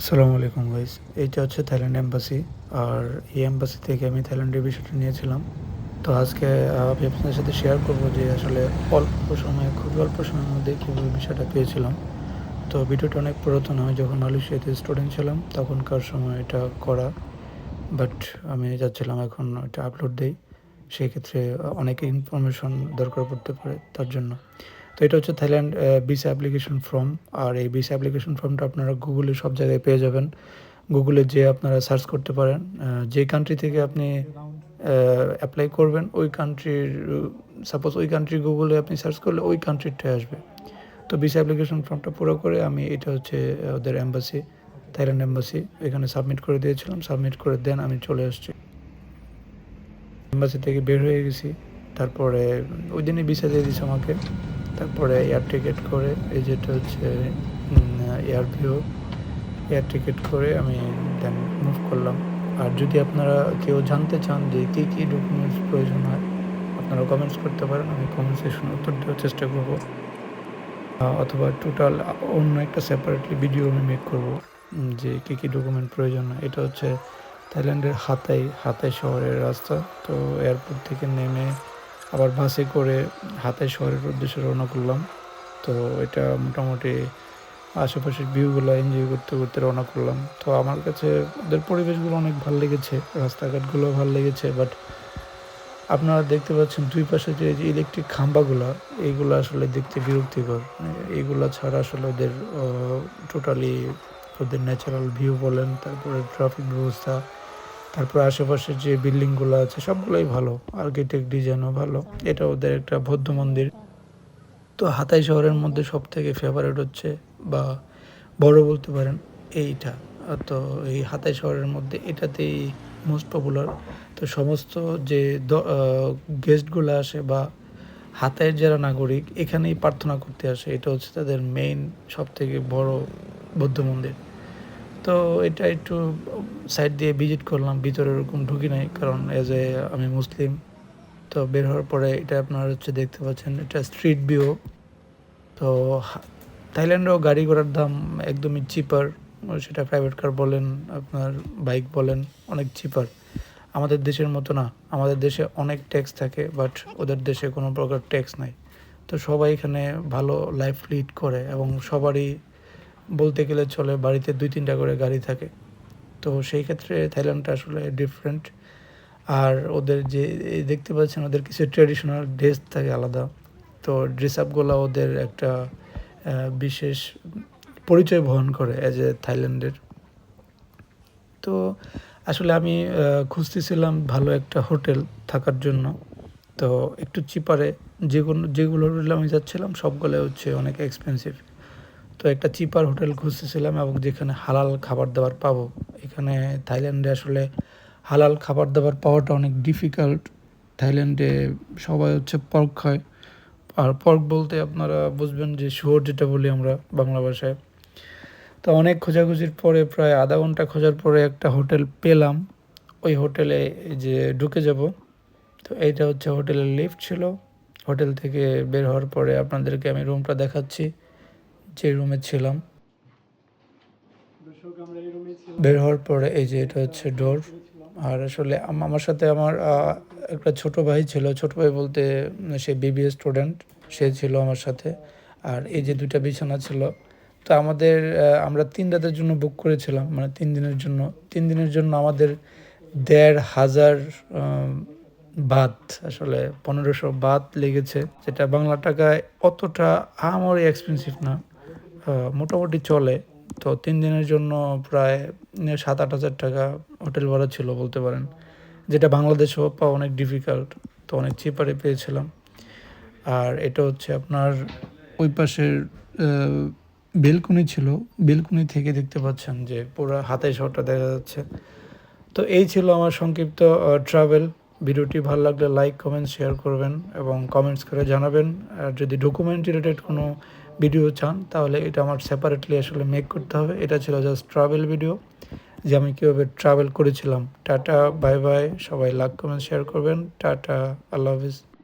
আসসালামু আলাইকুম গাইস এইটা হচ্ছে থাইল্যান্ড এম্বাসি আর এই এম্বাসি থেকে আমি থাইল্যান্ডের বিষয়টা নিয়েছিলাম। তো আজকে আমি আপনাদের সাথে শেয়ার করব যে আসলে অল্প সময়ে, খুব অল্প সময়ের মধ্যে কীভাবে বিষয়টা পেয়েছিলাম। তো ভিডিওটা অনেক পুরাতন, আমি যখন মালয়েশিয়াতে স্টুডেন্ট ছিলাম, তখনকার সময় এটা করা। বাট আমি যাচ্ছিলাম এখন এটা আপলোড দিই। সেক্ষেত্রে অনেক ইনফরমেশন দরকার পড়তে পারে তার জন্য। তো এটা হচ্ছে থাইল্যান্ড ভিসা অ্যাপ্লিকেশন ফর্ম আর এই ভিসা অ্যাপ্লিকেশন ফর্মটা আপনারা গুগলে সব জায়গায় পেয়ে যাবেন। গুগলে যে আপনারা সার্চ করতে পারেন যে কান্ট্রি থেকে আপনি অ্যাপ্লাই করবেন, ওই কান্ট্রির সাপোজ ওই কান্ট্রি গুগলে আপনি সার্চ করলে ওই কান্ট্রিটাই আসবে। তো ভিসা অ্যাপ্লিকেশন ফর্মটা পুরো করে আমি এটা হচ্ছে ওদের অ্যাম্বাসি থাইল্যান্ড অ্যাম্বাসি এখানে সাবমিট করে দিয়েছিলাম। সাবমিট করে দেন, আমি চলে আসছি। এম্বাসি থেকে বের হয়ে গেছি। তারপরে, ওই দিনই ভিসা দিয়ে দিছে আমাকে। তারপরে এয়ার টিকিট করে, এই যেটা হচ্ছে এয়ার ভিউ এয়ার টিকিট করে আমি দেন মুভ করলাম। আর যদি আপনারা কেউ জানতে চান যে কী কী ডকুমেন্টস প্রয়োজন হয়, আপনারা কমেন্টস করতে পারেন, আমি কমেন্ট সেকশনে উত্তর দেওয়ার চেষ্টা করব। অথবা টোটাল অন্য একটা সেপারেটলি ভিডিও আমি মেক করব যে কী কী ডকুমেন্ট প্রয়োজন হয়। এটা হচ্ছে থাইল্যান্ডের হাতাই হাতাই শহরের রাস্তা। তো এয়ারপোর্ট থেকে নেমে আবার বাসে করে হাতে শহরের উদ্দেশ্যে রওনা করলাম। তো এটা মোটামুটি আশেপাশের ভিউগুলো এনজয় করতে করতে রওনা করলাম। তো আমার কাছে ওদের পরিবেশগুলো অনেক ভালো লেগেছে রাস্তাঘাটগুলো ভালো লেগেছে বাট আপনারা দেখতে পাচ্ছেন দুই পাশে যে ইলেকট্রিক খাম্বাগুলো এইগুলো আসলে দেখতে বিরক্তিকর। এইগুলো ছাড়া আসলে ওদের টোটালি ওদের ন্যাচারাল ভিউ বলেন, তারপরে ট্রাফিক ব্যবস্থা তারপরে আশেপাশে যে বিল্ডিংগুলো আছে, সবগুলোই ভালো। আর্কিটেক্ট ডিজাইনও ভালো। এটা ওদের একটা বৌদ্ধ মন্দির। তো হাতাই শহরের মধ্যে সব থেকে ফেভারেট হচ্ছে বা বড় বলতে পারেন এইটা। তো এই হাতাই শহরের মধ্যে এটাতেই মোস্ট পপুলার তো সমস্ত যে গেস্টগুলো আসে বা হাতাইয়ের যারা নাগরিক, এখানেই প্রার্থনা করতে আসে। এটা হচ্ছে তাদের মেইন সব থেকে বড় বৌদ্ধ মন্দির। তো এটা একটু সাইড দিয়ে ভিজিট করলাম, ভিতরে ওরকম ঢুকি নাই, কারণ এজ এ আমি মুসলিম। তো বের হওয়ার পরে এটা আপনারা হচ্ছে দেখতে পাচ্ছেন, এটা স্ট্রিট ভিউ তো থাইল্যান্ডেও গাড়ি ঘোড়ার দাম একদমই চিপার সেটা প্রাইভেট কার বলেন, আপনার বাইক বলেন, অনেক চিপার আমাদের দেশের মতো না, আমাদের দেশে অনেক ট্যাক্স থাকে বাট ওদের দেশে কোনো প্রকার ট্যাক্স নাই। তো সবাই এখানে ভালো লাইফ লিড করে এবং সবারই বলতে গেলে চলে, বাড়িতে দুই তিনটা করে গাড়ি থাকে। তো সেই ক্ষেত্রে থাইল্যান্ডটা আসলে ডিফারেন্ট আর ওদের যে দেখতে পাচ্ছেন ওদের কিছু ট্রেডিশনাল ড্রেস থাকে আলাদা। তো ড্রেস আপগুলো ওদের একটা বিশেষ পরিচয় বহন করে অ্যাজ এ থাইল্যান্ডের। তো আসলে আমি খুঁজতেছিলাম ভালো একটা হোটেল থাকার জন্য। তো একটু চিপারে যেগুলো যেগুলো হোটেলে আমি যাচ্ছিলাম সবগুলো হচ্ছে অনেক এক্সপেন্সিভ তো একটা চিপার হোটেল খুঁজতেছিলাম এবং যেখানে হালাল খাবার দাবার পাবো। এখানে থাইল্যান্ডে আসলে হালাল খাবার দাবার পাওয়াটা অনেক ডিফিকাল্ট থাইল্যান্ডে সবাই হচ্ছে পর্ক খায়। আর পর্ক বলতে আপনারা বুঝবেন যে শুয়োর যেটা বলি আমরা বাংলা ভাষায়। তো অনেক খোঁজাখুঁজির পরে প্রায় আধা ঘণ্টা খোঁজার পরে একটা হোটেল পেলাম। ওই হোটেলে যে ঢুকে যাব। তো এইটা হচ্ছে হোটেলের লিফট ছিল। হোটেল থেকে বের হওয়ার পরে আপনাদেরকে আমি রুমটা দেখাচ্ছি। যে রুমে ছিলাম। বের হওয়ার পরে এই যে এটা হচ্ছে ডোর। আর আসলে আমার সাথে আমার একটা ছোট ভাই ছিল। ছোট ভাই বলতে সে বিবিএ স্টুডেন্ট সে ছিল আমার সাথে। আর এই যে দুইটা বিছানা ছিল। তো আমাদের আমরা তিন রাতের জন্য বুক করেছিলাম। মানে তিন দিনের জন্য তিন দিনের জন্য আমাদের দেড় হাজার বাত আসলে পনেরোশো বাত লেগেছে। যেটা বাংলা টাকায় অতটা আমারই এক্সপেন্সিভ না। মোটামুটি চলে। তো তিন দিনের জন্য প্রায় সাত, আট হাজার টাকা হোটেল ভাড়া ছিল বলতে পারেন। যেটা বাংলাদেশেও পাওয়া অনেক ডিফিকাল্ট তো অনেক চিপারে পেয়েছিলাম। আর এটা হচ্ছে আপনার ওই পাশের বেলকুনি ছিল। বেলকুনি থেকে দেখতে পাচ্ছেন যে পুরো হাতে শহরটা দেখা যাচ্ছে। তো এই ছিল আমার সংক্ষিপ্ত ট্রাভেল ভিডিওটি ভালো লাগলে লাইক কমেন্ট শেয়ার করবেন এবং কমেন্টস করে জানাবেন। আর যদি ডকুমেন্ট রিলেটেড কোনো ভিডিও চান, তাহলে এটা আমার সেপারেটলি আসলে মেক করতে হবে। এটা ছিল জাস্ট ট্রাভেল ভিডিও যে আমি কীভাবে ট্রাভেল করেছিলাম। টাটা বাই বাই সবাই লাইক কমেন্ট শেয়ার করবেন। টাটা, আল্লাহ হাফিজ।